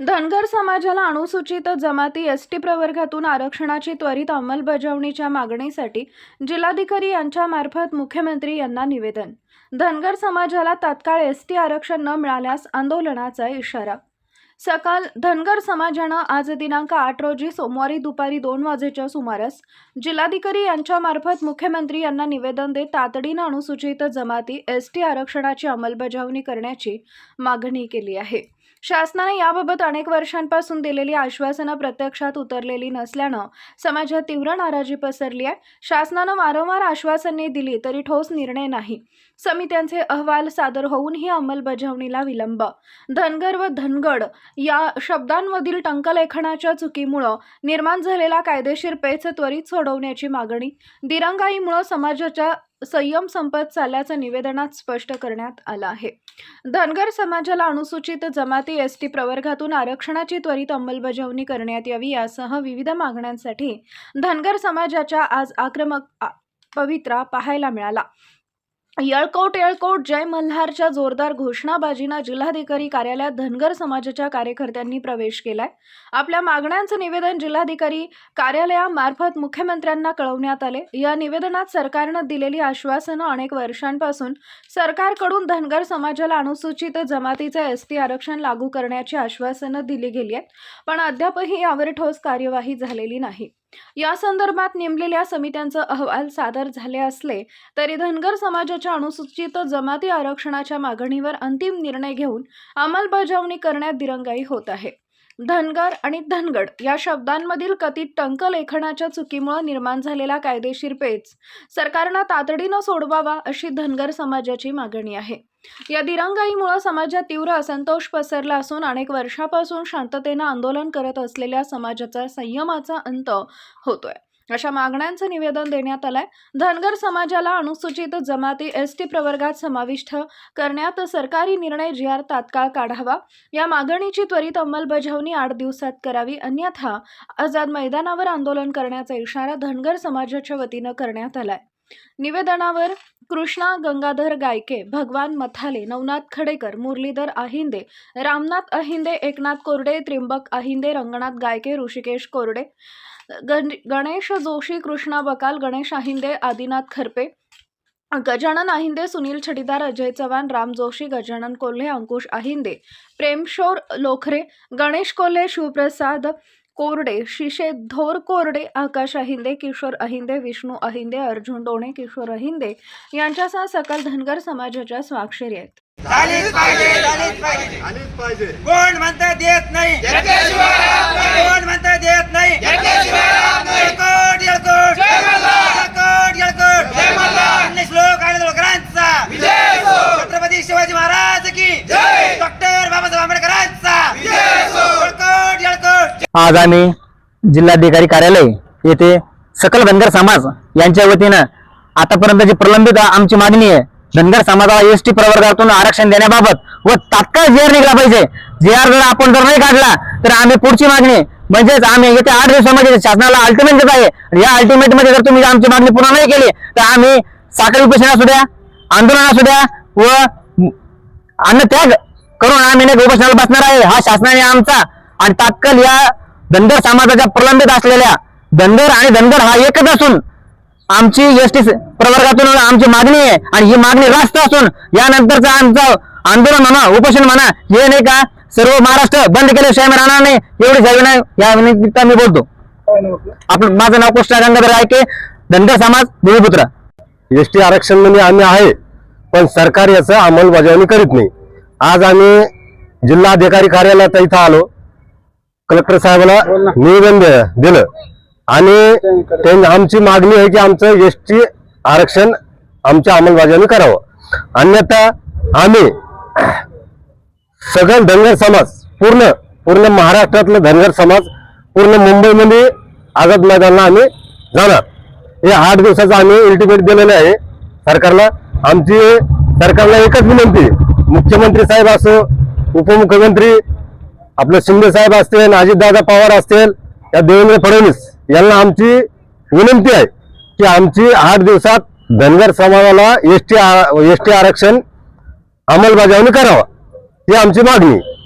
धनगर समाजाला अनुसूचित जमाती एस टी प्रवर्गातून आरक्षणाची त्वरित अंमलबजावणीच्या मागणीसाठी जिल्हाधिकारी यांच्यामार्फत मुख्यमंत्री यांना निवेदन. धनगर समाजाला तात्काळ एस टी आरक्षण न मिळाल्यास आंदोलनाचा इशारा. सकाळ धनगर समाजानं आज दिनांक आठ रोजी सोमवारी दुपारी दोन वाजेच्या सुमारास जिल्हाधिकारी यांच्यामार्फत मुख्यमंत्री यांना निवेदन देत तातडीनं अनुसूचित जमाती एस टी आरक्षणाची अंमलबजावणी करण्याची मागणी केली आहे. शासनाने याबाबत अनेक वर्षांपासून दिलेली आश्वासनं प्रत्यक्षात उतरलेली नसल्यानं समाजात तीव्र नाराजी पसरली आहे. शासनानं वारंवार आश्वासने दिली तरी ठोस निर्णय नाही. समित्यांचे अहवाल सादर होऊनही अंमलबजावणीला विलंब. धनगर व धनगड या शब्दांमधील टंकलेखनाच्या चुकीमुळं निर्माण झालेला कायदेशीर पेच त्वरित सोडवण्याची मागणी. दिरंगाईमुळं समाजाच्या संयम संपत चालल्याचं निवेदनात स्पष्ट करण्यात आलं आहे. धनगर समाजाला अनुसूचित जमाती एस टी प्रवर्गातून आरक्षणाची त्वरित अंमलबजावणी करण्यात यावी यासह विविध मागण्यांसाठी धनगर समाजाच्या आज आक्रमक पवित्रा पाहायला मिळाला. येळकोट येळकोट जय मल्हारच्या जोरदार घोषणाबाजीनं जिल्हाधिकारी कार्यालयात धनगर समाजाच्या कार्यकर्त्यांनी प्रवेश केलाय. आपल्या मागण्यांचं निवेदन जिल्हाधिकारी कार्यालयामार्फत मुख्यमंत्र्यांना कळवण्यात आले. या निवेदनात सरकारनं दिलेली आश्वासनं अनेक वर्षांपासून सरकारकडून धनगर समाजाला अनुसूचित जमातीचे एस टी आरक्षण लागू करण्याची आश्वासनं दिली गेली आहेत. पण अद्यापही यावर ठोस कार्यवाही झालेली नाही. या संदर्भात नेमलेल्या समित्यांचा अहवाल सादर झाले असले तरी धनगर समाजाच्या अनुसूचित जमाती आरक्षणाच्या मागणीवर अंतिम निर्णय घेऊन अंमलबजावणी करण्यात दिरंगाई होत आहे. धनगर आणि धनगड या शब्दांमधील कथित टंकलेखनाच्या चुकीमुळे निर्माण झालेला कायदेशीर पेच सरकारनं तातडीनं सोडवावा अशी धनगर समाजाची मागणी आहे. या दिरंगाईमुळे समाजात तीव्र असंतोष पसरला असून अनेक वर्षापासून शांततेनं आंदोलन करत असलेल्या समाजाचा संयमाचा अंत होतोय. अशा मागण्यांचं निवेदन देण्यात आलंय. धनगर समाजाला अनुसूचित जमाती एस टी प्रवर्गात समाविष्ट करण्यात सरकारी निर्णय जी आर तात्काळ काढावा. या मागणीची त्वरित अंमलबजावणी आठ दिवसात करावी. अन्यथा आझाद मैदानावर आंदोलन करण्याचा इशारा धनगर समाजाच्या वतीनं करण्यात आलाय. निवेदनावर कृष्णा गंगाधर गायके भगवान मथाले नवनाथ खडेकर मुरलीधर अहिंदे रामनाथ अहिंदे एकनाथ कोरडे त्रिंबक अहिंदे रंगनाथ गायके ऋषिकेश कोरडे गण- गणेश जोशी कृष्णा बकाल गणेश अहिंदे आदिनाथ खरपे गजानन अहिंदे सुनील छडीदार अजय चव्हाण राम जोशी गजानन कोल्हे अंकुश अहिंदे प्रेमशोर लोखरे गणेश कोल्हे शिवप्रसाद कोरडे शिशे धोर कोरडे आकाश अहिंदे किशोर अहिंदे विष्णू अहिंदे अर्जुन डोणे किशोर अहिंदे यांच्यासह सकल धनगर समाजाच्या स्वाक्षरी आहेत. कोण म्हणता देत नाही? कोण म्हणता देत नाही येळकोट, येळकोट. येळकोट, येळकोट. अन्य श्लोक आणि लोकरांचा छत्रपती शिवाजी महाराज की डॉक्टर बाबासाहेब आंबेडकरांचा येळकोट, येळकोट. आज आम्ही जिल्हाधिकारी कार्यालय येथे सकल धनगर समाज यांच्या वतीनं आतापर्यंत जी प्रलंबित आमची मागणी आहे धनगर समाजाला एस टी प्रवर्गातून आरक्षण देण्याबाबत व तात्काळ जे आर निघला पाहिजे जे आर जर आपण जर नाही काढला तर आम्ही पुढची मागणी म्हणजेच आम्ही येत्या आठ दिवसामध्ये शासनाला अल्टिमेट देत आहे या अल्टिमेटमध्ये जर तुम्ही आमची मागणी पूर्ण नाही केली तर आम्ही साखळी उपोषण असू द्या आंदोलन असू द्या व अन्नत्याग करून आम्ही उपोषणाला बसणार आहे. हा शासनाने आमचा आणि तात्काळ या धनगर समाजाच्या प्रलंबित असलेल्या धनगर आणि धनगर हा एकच असून आमची एस टी प्रवर्गातून आमची मागणी आहे आणि ही मागणी रास्त असून यानंतरचं आमचं आंदोलन म्हणा उपोषण म्हणा हे नाही का सर्व महाराष्ट्र बंद केल्याशिवाय मी राहणार नाही एवढी जागी नाही. या निमित्तानं मी बोलतो. आपण माझं नाव कृष्णा गंगाधर की धनगर समाज भूमिपुत्र एस टी आरक्षण म्हणजे आम्ही आहे पण सरकार याचं अंमलबजावणी करीत नाही. आज आम्ही जिल्हाधिकारी कार्यालयात इथं आलो. कलेक्टर साहेबांना निवेदन दिलं. आणि आमची मागणी आहे की आमचं एस टी आरक्षण आमच्या अंमलबजावणी करावं. अन्यथा आम्ही सगळं धनगर समाज पूर्ण पूर्ण महाराष्ट्रातलं धनगर समाज पूर्ण मुंबईमध्ये आझाद मैदानाला आम्ही जाणार. हे आठ दिवसाचं आम्ही अल्टिमेट दिलेलं आहे सरकारला. आमची सरकारला एकच विनंती मुख्यमंत्री साहेब असो उपमुख्यमंत्री आपले शिंदे साहेब असतील अजितदादा पवार असतील या देवेंद्र फडणवीस यांना आमची विनंती आहे की आमची आठ दिवसात धनगर समाजाला एस टी एस टी आरक्षण अंमलबजावणी करावा ही आमची मागणी आहे.